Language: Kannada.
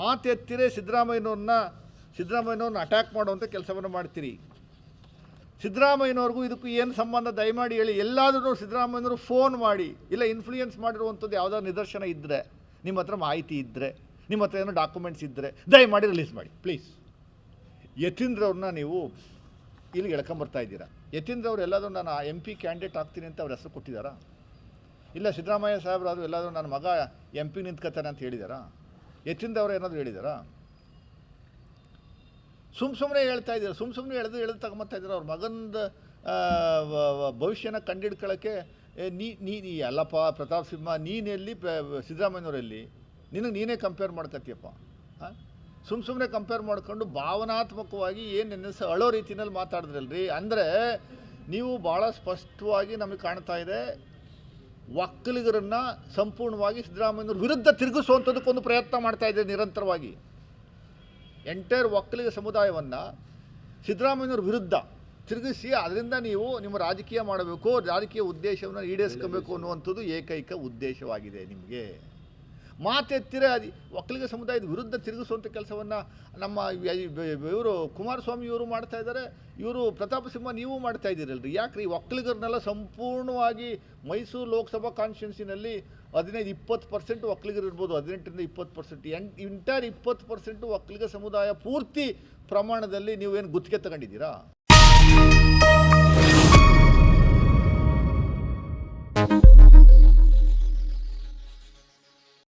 ಮಾತೆತ್ತಿರೇ ಸಿದ್ದರಾಮಯ್ಯನವ್ರನ್ನ ಸಿದ್ದರಾಮಯ್ಯನವ್ರನ್ನ ಅಟ್ಯಾಕ್ ಮಾಡುವಂಥ ಕೆಲಸವನ್ನು ಮಾಡ್ತೀರಿ. ಸಿದ್ದರಾಮಯ್ಯನವ್ರಿಗೂ ಇದಕ್ಕೂ ಏನು ಸಂಬಂಧ? ದಯಮಾಡಿ ಹೇಳಿ. ಎಲ್ಲಾದರೂ ಸಿದ್ದರಾಮಯ್ಯನವರು ಫೋನ್ ಮಾಡಿ, ಇಲ್ಲ ಇನ್ಫ್ಲೂಯೆನ್ಸ್ ಮಾಡಿರುವಂಥದ್ದು ಯಾವುದೋ ನಿದರ್ಶನ ಇದ್ದರೆ ನಿಮ್ಮ ಹತ್ರ ಮಾಹಿತಿ ಇದ್ದರೆ ನಿಮ್ಮ ಹತ್ರ ಏನೋ ಡಾಕ್ಯುಮೆಂಟ್ಸ್ ಇದ್ದರೆ ದಯಮಾಡಿ ರಿಲೀಸ್ ಮಾಡಿ ಪ್ಲೀಸ್ ಯತೀಂದ್ರವ್ರನ್ನ ನೀವು ಇಲ್ಲಿ ಎಳ್ಕೊಂಬರ್ತಾ ಇದ್ದೀರಾ? ಯತೀಂದ್ರ ಅವ್ರು ಎಲ್ಲಾದರೂ ನಾನು ಎಂ ಪಿ ಕ್ಯಾಂಡಿಡೇಟ್ ಆಗ್ತೀನಿ ಅಂತ ಅವ್ರ ಹೆಸರು ಕೊಟ್ಟಿದ್ದಾರಾ? ಇಲ್ಲ ಸಿದ್ದರಾಮಯ್ಯ ಅದು ಎಲ್ಲಾದರೂ ನನ್ನ ಮಗ ಎಂ ಪಿ ನಿಂತ್ಕೋತಾನೆ ಅಂತ ಹೇಳಿದಾರಾ? ಅವ್ರು ಏನಾದರೂ ಹೇಳಿದಾರಾ? ಸುಮ್ಮ ಸುಮ್ಮನೆ ಹೇಳ್ತಾ ಇದ್ದಾರೆ ಸುಮ್ಮ ಸುಮ್ಮನೆ ಎಳೆದು ಎಳೆದು ತಗೊಂಬತ್ತಾ ಇದ್ದಾರೆ ಅವ್ರ. ಮಗಂದ ಭವಿಷ್ಯನ ಕಂಡಿಡ್ಕೊಳ್ಳೋಕ್ಕೆ ನೀ ನೀ ಅಲ್ಲಪ್ಪ, ಪ್ರತಾಪ್ ಸಿಂಹ ನೀನೆಲ್ಲಿ ಸಿದ್ದರಾಮಯ್ಯನವರೆಲ್ಲಿ? ನಿನಗೆ ನೀನೇ ಕಂಪೇರ್ ಮಾಡ್ಕತ್ತೀಯಪ್ಪ. ಸುಮ್ ಸುಮ್ಮನೆ ಕಂಪೇರ್ ಮಾಡ್ಕೊಂಡು ಭಾವನಾತ್ಮಕವಾಗಿ ಏನು ನೆನೆಸ ಅಳೋ ರೀತಿಯಲ್ಲಿ ಮಾತಾಡಿದ್ರಲ್ರಿ? ಅಂದರೆ, ನೀವು ಭಾಳ ಸ್ಪಷ್ಟವಾಗಿ ನಮಗೆ ಕಾಣ್ತಾ ಇದೆ ಒಕ್ಕಲಿಗರನ್ನು ಸಂಪೂರ್ಣವಾಗಿ ಸಿದ್ದರಾಮಯ್ಯನವ್ರ ವಿರುದ್ಧ ತಿರುಗಿಸುವಂಥದ್ದಕ್ಕೊಂದು ಪ್ರಯತ್ನ ಮಾಡ್ತಾ ಇದ್ದಾರೆ ನಿರಂತರವಾಗಿ. ಎಂಟೈರ್ ಒಕ್ಕಲಿಗ ಸಮುದಾಯವನ್ನು ಸಿದ್ದರಾಮಯ್ಯನವ್ರ ವಿರುದ್ಧ ತಿರುಗಿಸಿ ಅದರಿಂದ ನೀವು ನಿಮ್ಮ ರಾಜಕೀಯ ಮಾಡಬೇಕು, ರಾಜಕೀಯ ಉದ್ದೇಶವನ್ನು ಈಡೇರಿಸ್ಕೋಬೇಕು ಅನ್ನುವಂಥದ್ದು ಏಕೈಕ ಉದ್ದೇಶವಾಗಿದೆ ನಿಮಗೆ. ಮಾತೆತ್ತಿರ ಅದಿ ಒಕ್ಕಲಿಗ ಸಮುದಾಯದ ವಿರುದ್ಧ ತಿರುಗಿಸುವಂಥ ಕೆಲಸವನ್ನು ನಮ್ಮ ಇವರು ಕುಮಾರಸ್ವಾಮಿ ಇವರು ಮಾಡ್ತಾ ಇದ್ದಾರೆ ಇವರು ಪ್ರತಾಪ ಸಿಂಹ ನೀವು ಮಾಡ್ತಾ ಇದ್ದೀರಲ್ರಿ. ಯಾಕ್ರಿ? ಒಕ್ಕಲಿಗರನ್ನೆಲ್ಲ ಸಂಪೂರ್ಣವಾಗಿ ಮೈಸೂರು ಲೋಕಸಭಾ ಕಾನ್ಸ್ಟಿಟ್ಯೂನ್ಸಿನಲ್ಲಿ ಹದಿನೈದು, ಇಪ್ಪತ್ತು ಪರ್ಸೆಂಟ್ ಒಕ್ಕಲಿಗರು ಇರ್ಬೋದು. ಹದಿನೆಂಟರಿಂದ ಇಪ್ಪತ್ತು ಪರ್ಸೆಂಟ್ ಎನ್ ಇಂಟರ್ ಇಪ್ಪತ್ತು ಪರ್ಸೆಂಟು ಒಕ್ಕಲಿಗ ಸಮುದಾಯ ಪೂರ್ತಿ ಪ್ರಮಾಣದಲ್ಲಿ ನೀವೇನು ಗುತ್ತಿಗೆ ತಗೊಂಡಿದ್ದೀರಾ?